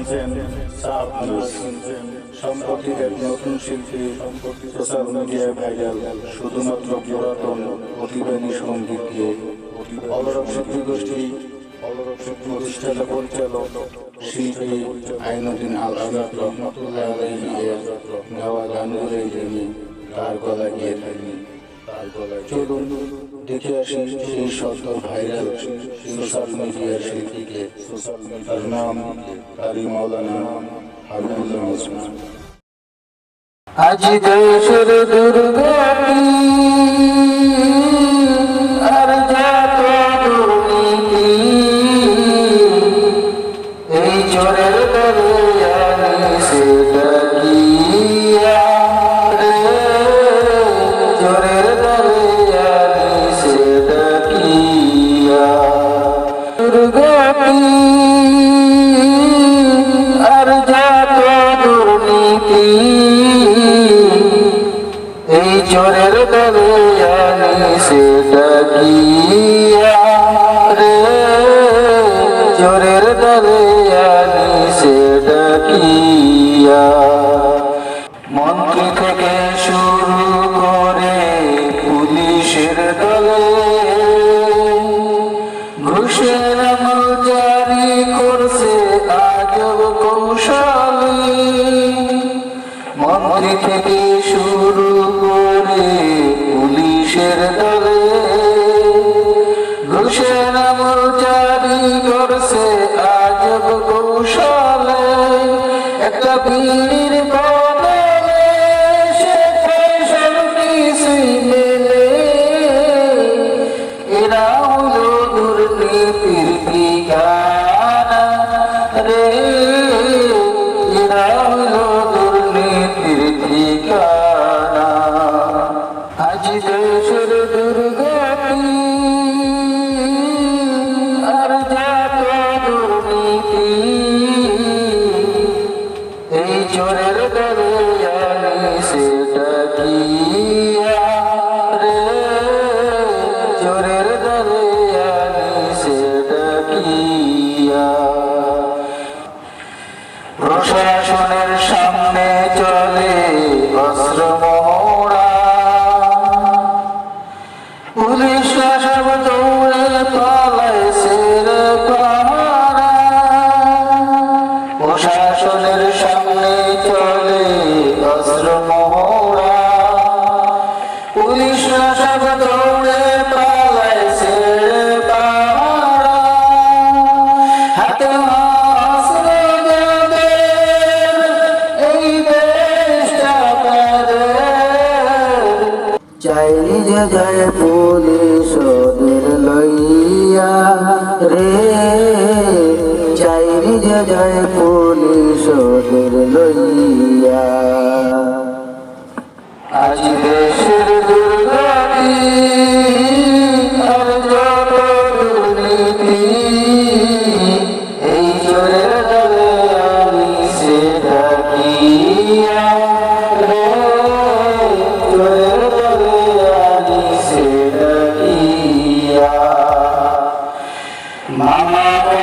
শুনছেন সাপ নিউজ। সম্প্রতি এক নতুন শিল্পী সোশ্যাল মিডিয়ায় ভাইরাল, শুধুমাত্র পুরাতন অতিবাণী সঙ্গীতকে অলরব শিল্পী গোষ্ঠী প্রতিষ্ঠাতা পরিচালক শিল্পী আইনুদ্দিন আল আজাদ রহমতুল্লাহ আলাইহি এর গাওয়া গানগুলোই তিনি তার গলা গিয়ে থাকি তার গলায় চলুন দেখে আসি সেই সত্য ভাইরাল সোশ্যাল মিডিয়ার শিল্পীকে তার নাম মৌলানা হাবিবুল্লাহ আজ দেশের দুর্গতি জানি সেটা রে চোরের দলে জানি সেটা কিয়া মন্ত্রী থেকে শুরু করে পুলিশের দলে ঘুষের আমল জারি করছে আজব কৌশলী মন্ত্রী থেকে চাই যে যায় পুলিশ ওদের লইয়া রে চাই যে যায় পুলিশ লইয়া।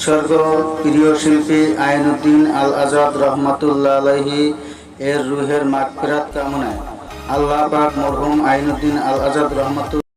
উৎসর্গ প্রিয় শিল্পী আইনুদ্দিন আল আজাদ রহমতুল্লা আলহি এর রুহের মাগফিরাত কামনায়। আল্লাহ পাক মরহুম আইনুদ্দিন আল আজাদ রহমতুল্লাহ